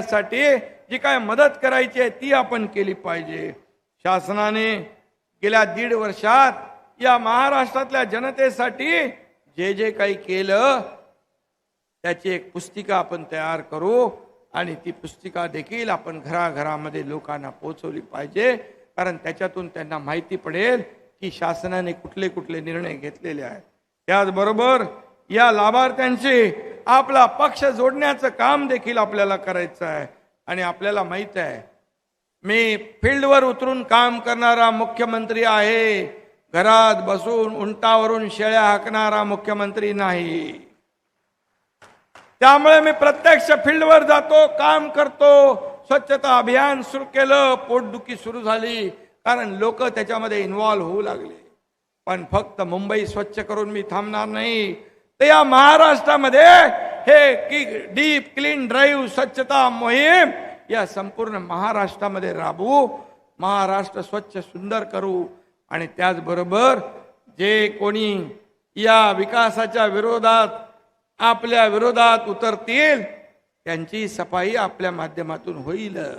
करण्यासाठी जी काय मदत करायची आहे ती आपण केली पाहिजे. शासनाने गेल्या दीड वर्षात या महाराष्ट्रातल्या जनतेसाठी जे जे काही केलं त्याची एक पुस्तिका आपण तयार करू आणि ती पुस्तिका देखील आपण घराघरामध्ये लोकांना पोहोचवली पाहिजे कारण त्याच्यातून त्यांना माहिती पडेल की शासनाने कुठले कुठले निर्णय घेतलेले आहेत. त्याचबरोबर या लाभार्थ्यांशी आपला पक्ष जोडण्याचं काम देखील आपल्याला करायचं आहे. आणि आपल्याला माहीत आहे मी फील्डवर उतरून काम करणारा मुख्यमंत्री आहे. घरात बसून उंटावरून शेळ्या हाकणारा मुख्यमंत्री नाही. त्यामुळे मी प्रत्यक्ष फील्डवर जातो काम करतो. स्वच्छता अभियान सुरू केलं पोटदुखी सुरू झाली. कारण लोक त्याच्यामध्ये इन्व्हॉल्व्ह होऊ लागले. पण फक्त मुंबई स्वच्छ करून मी थांबणार नाही. तर या महाराष्ट्रामध्ये हे की डीप क्लीन ड्राईव्ह स्वच्छता मोहीम या संपूर्ण महाराष्ट्रामध्ये राबवू महाराष्ट्र स्वच्छ सुंदर करू. आणि त्याचबरोबर जे कोणी या विकासाच्या विरोधात आपल्या विरोधात उतरतील त्यांची सफाई आपल्या माध्यमातून होईलच.